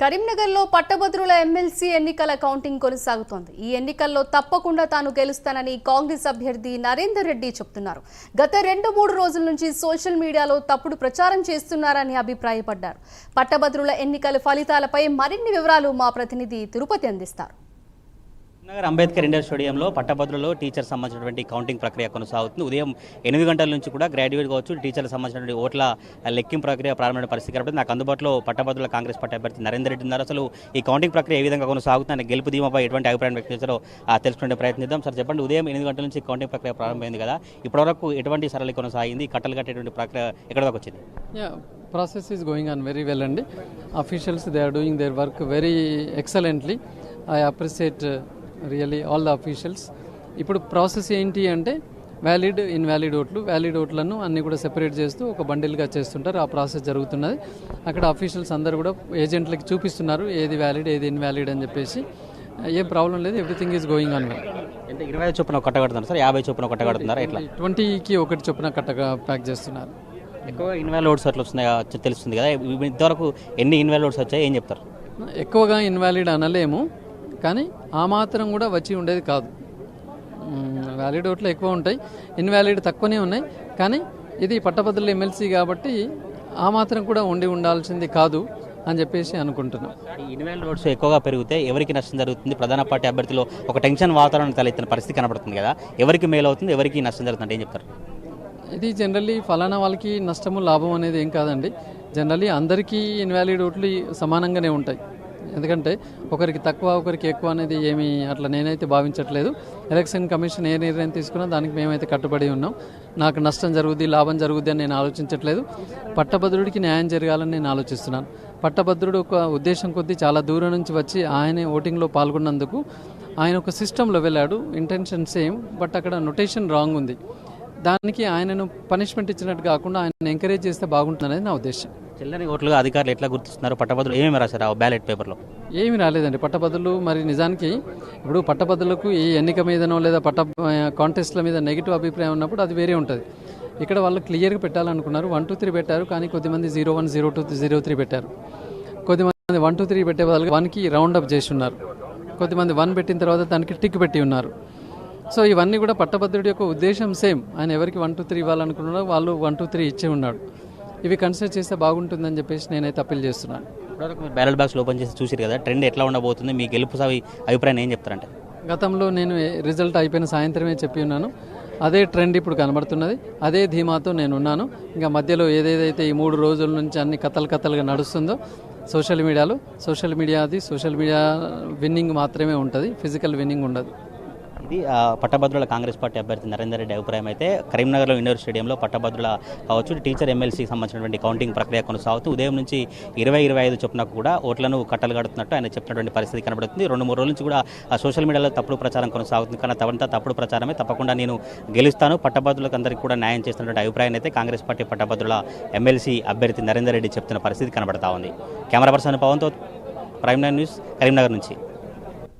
కరీంనగర్లో పట్టభద్రుల ఎమ్మెల్సీ ఎన్నికల కౌంటింగ్ కొనసాగుతోంది. ఈ ఎన్నికల్లో తప్పకుండా తాను గెలుస్తానని కాంగ్రెస్ అభ్యర్థి నరేందర్ రెడ్డి చెప్తున్నారు. గత రెండు మూడు రోజుల నుంచి సోషల్ మీడియాలో తప్పుడు ప్రచారం చేస్తున్నారని అభిప్రాయపడ్డారు. పట్టభద్రుల ఎన్నికల ఫలితాలపై మరిన్ని వివరాలు మా ప్రతినిధి తిరుపతి అందిస్తారు. నగర్ అంబేద్కర్ ఇండోర్ స్టేడియంలో పట్టభద్రులలో టీచర్ సంబంధించినటువంటి కౌంటింగ్ ప్రక్రియ కొనసాగుతుంది. ఉదయం ఎనిమిది గంటల నుంచి కూడా గ్రాడ్యుయేట్ కావచ్చు. టీచర్లకు సంబంధించినటువంటి ఓట్ల లెక్కింపు ప్రక్రియ ప్రారంభమైన పరిస్థితి కాబట్టి నాకు అందుబాటులో పట్టభద్రుల కాంగ్రెస్ పార్టీ అభ్యర్థి నరేందర్ రెడ్డి ఉన్నారు. అసలు ఈ కౌంటింగ్ ప్రక్రియ ఏ విధంగా కొనసాగుతుంది ఆయన గెలుపు ధీమాపై ఎటువంటి అభిప్రాయం వ్యక్తం చేశారో తెలుసుకునే ప్రయత్నిద్దాం. సార్ చెప్పండి. ఉదయం ఎనిమిది గంటల నుంచి కౌంటింగ్ ప్రక్రియ ప్రారంభమైంది కదా. ఇప్పటివరకు ఎటువంటి సరళి కొనసాగింది? కట్టలు కట్టేటువంటి ప్రక్రియ ఎక్కడ దాకా వచ్చింది? Process is going on very well అండి. Officials they are doing their work very excellently I appreciate really all the officials. ఇప్పుడు ప్రాసెస్ ఏంటి అంటే వ్యాలిడ్ ఇన్వాలిడ్ ఓట్లు వ్యాలిడ్ ఓట్లను అన్ని కూడా సెపరేట్ చేస్తూ ఒక బండిల్గా చేస్తుంటారు. ఆ ప్రాసెస్ జరుగుతున్నది. అక్కడ అఫీషియల్స్ అందరూ కూడా ఏజెంట్లకి చూపిస్తున్నారు. ఏది వ్యాలిడ్ ఏది ఇన్వాలిడ్ అని చెప్పేసి. ఏం ప్రాబ్లం లేదు. ఎవ్రీథింగ్ ఈజ్ గోయింగ్ ఆన్ ఇరవై చొప్పున కట్టగడుతున్నారు సార్. యాభై చొప్పున కట్టగడుతున్నారా. ఎట్లా? ట్వంటీకి ఒకటి చొప్పున కట్టగా ప్యాక్ చేస్తున్నారు. ఎక్కువ ఇన్వాల్ ఓట్స్ అట్లా వస్తున్నాయా తెలుస్తుంది కదా. ఇంతవరకు ఎన్ని ఇన్వాల్ ఓట్స్ వచ్చాయి? ఏం చెప్తారు? ఎక్కువగా ఇన్వాలిడ్ అనలేము. కానీ ఆ మాత్రం కూడా వచ్చి ఉండేది కాదు. వ్యాలిడ్ ఓట్లు ఎక్కువ ఉంటాయి. ఇన్వాలిడ్ తక్కువనే ఉన్నాయి. కానీ ఇది పట్టభద్రుల ఎమ్మెల్సీ కాబట్టి ఆ మాత్రం కూడా ఉండి ఉండాల్సింది కాదు అని చెప్పేసి అనుకుంటున్నాం. ఈ ఇన్వాల్ ఓట్స్ ఎక్కువగా పెరిగితే ఎవరికి నష్టం జరుగుతుంది? ప్రధాన పార్టీ అభ్యర్థిలో ఒక టెన్షన్ వాతావరణం తలెత్తిన పరిస్థితి కనబడుతుంది కదా. ఎవరికి మేలు అవుతుంది ఎవరికి నష్టం జరుగుతుంది? ఏం చెప్తారు? ఇది జనరల్లీ ఫలానా వాళ్ళకి నష్టము లాభం అనేది ఏం కాదండి. జనరల్లీ అందరికీ ఇన్వాలిడ్ ఓట్లు సమానంగానే ఉంటాయి. ఎందుకంటే ఒకరికి తక్కువ ఒకరికి ఎక్కువ అనేది ఏమీ అట్లా నేనైతే భావించట్లేదు. ఎలక్షన్ కమిషన్ ఏ నిర్ణయం తీసుకున్నా దానికి మేమైతే కట్టుబడి ఉన్నాం. నాకు నష్టం జరుగుద్ది లాభం జరుగుద్ది అని నేను ఆలోచించట్లేదు. పట్టభద్రుడికి న్యాయం జరగాలని నేను ఆలోచిస్తున్నాను. పట్టభద్రుడు ఒక ఉద్దేశం కొద్దీ చాలా దూరం నుంచి వచ్చి ఆయనే ఓటింగ్లో పాల్గొన్నందుకు ఆయన ఒక సిస్టంలో వెళ్ళాడు. ఇంటెన్షన్ సేమ్ బట్ అక్కడ నొటేషన్ రాంగ్ ఉంది. దానికి ఆయనను పనిష్మెంట్ ఇచ్చినట్టు కాకుండా ఆయన ఎంకరేజ్ చేస్తే బాగుంటుందనేది నా ఉద్దేశం. చెల్లని ఓట్లుగా అధికారులు ఎట్లా గుర్తిస్తున్నారు? పట్టభద్రులు ఏమేమి రాశారు ఆ బ్యాలెట్ పేపర్లో ఏమీ రాలేదండి. పట్టభద్రులు మరి నిజానికి ఇప్పుడు పట్టభద్రులకు ఈ ఎన్నిక మీదనో లేదా పట్ట కాంటెస్ట్ల మీద నెగిటివ్ అభిప్రాయం ఉన్నప్పుడు అది వేరే ఉంటుంది. ఇక్కడ వాళ్ళు క్లియర్గా పెట్టాలనుకున్నారు. వన్ టూ త్రీ పెట్టారు కానీ కొద్దిమంది zero one zero two zero three పెట్టారు. కొద్దిమంది వన్ టూ త్రీ పెట్టే బదులుగా వన్కి రౌండ్ అప్ చేసి ఉన్నారు. కొద్దిమంది వన్ పెట్టిన తర్వాత దానికి టిక్ పెట్టి ఉన్నారు. సో ఇవన్నీ కూడా పట్టభద్రుడి యొక్క ఉద్దేశం సేమ్. ఆయన ఎవరికి వన్ టూ త్రీ ఇవ్వాలనుకున్నారో వాళ్ళు వన్ టూ త్రీ ఇచ్చే ఉన్నాడు. ఇవి కన్సిడర్ చేస్తే బాగుంటుందని చెప్పేసి నేనైతే అప్పీల్ చేస్తున్నాను. ఇప్పటివరకు బ్యాలెట్ బాక్స్ ఓపెన్ చేసి చూసారు కదా ట్రెండ్ ఎట్లా ఉండబోతుంది మీ గెలుపు సవి అభిప్రాయం ఏం చెప్తారంటే? గతంలో నేను రిజల్ట్ అయిపోయిన సాయంత్రమే చెప్పి ఉన్నాను. అదే ట్రెండ్ ఇప్పుడు కనబడుతున్నది. అదే ధీమాతో నేను ఉన్నాను. ఇంకా మధ్యలో ఏదేదైతే ఈ మూడు రోజుల నుంచి అన్ని కథలు కథలుగా నడుస్తుందో సోషల్ మీడియాలో సోషల్ మీడియా అది సోషల్ మీడియా విన్నింగ్ మాత్రమే ఉంటుంది. ఫిజికల్ విన్నింగ్ ఉండదు. ఇది పట్టభద్రుల కాంగ్రెస్ పార్టీ అభ్యర్థి నరేందర్ రెడ్డి అభిప్రాయం అయితే కరీంనగర్లో ఇండోర్ స్టేడియంలో పట్టభద్రుల కావచ్చు టీచర్ ఎమ్మెల్సీకి సంబంధించినటువంటి కౌంటింగ్ ప్రక్రియ కొనసాగుతూ ఉదయం నుంచి ఇరవై ఇరవై ఐదు చొప్పున కూడా ఓట్లను కట్టలు కడుతున్నట్టు ఆయన చెప్పినటువంటి పరిస్థితి కనబడుతుంది. రెండు మూడు రోజుల నుంచి కూడా సోషల్ మీడియాలో తప్పుడు ప్రచారం కొనసాగుతుంది. కానీ తవంతా తప్పుడు ప్రచారమే. తప్పకుండా నేను గెలుస్తాను. పట్టభద్రులకు అందరికీ కూడా న్యాయం చేస్తున్నటువంటి అభిప్రాయం అయితే కాంగ్రెస్ పార్టీ పట్టభద్రుల ఎమ్మెల్సీ అభ్యర్థి నరేందర్ రెడ్డి చెప్తున్న పరిస్థితి కనబడతా ఉంది. కెమెరా పర్సన్ పవన్తో ప్రైమ్ నైన్ న్యూస్ కరీంనగర్ నుంచి.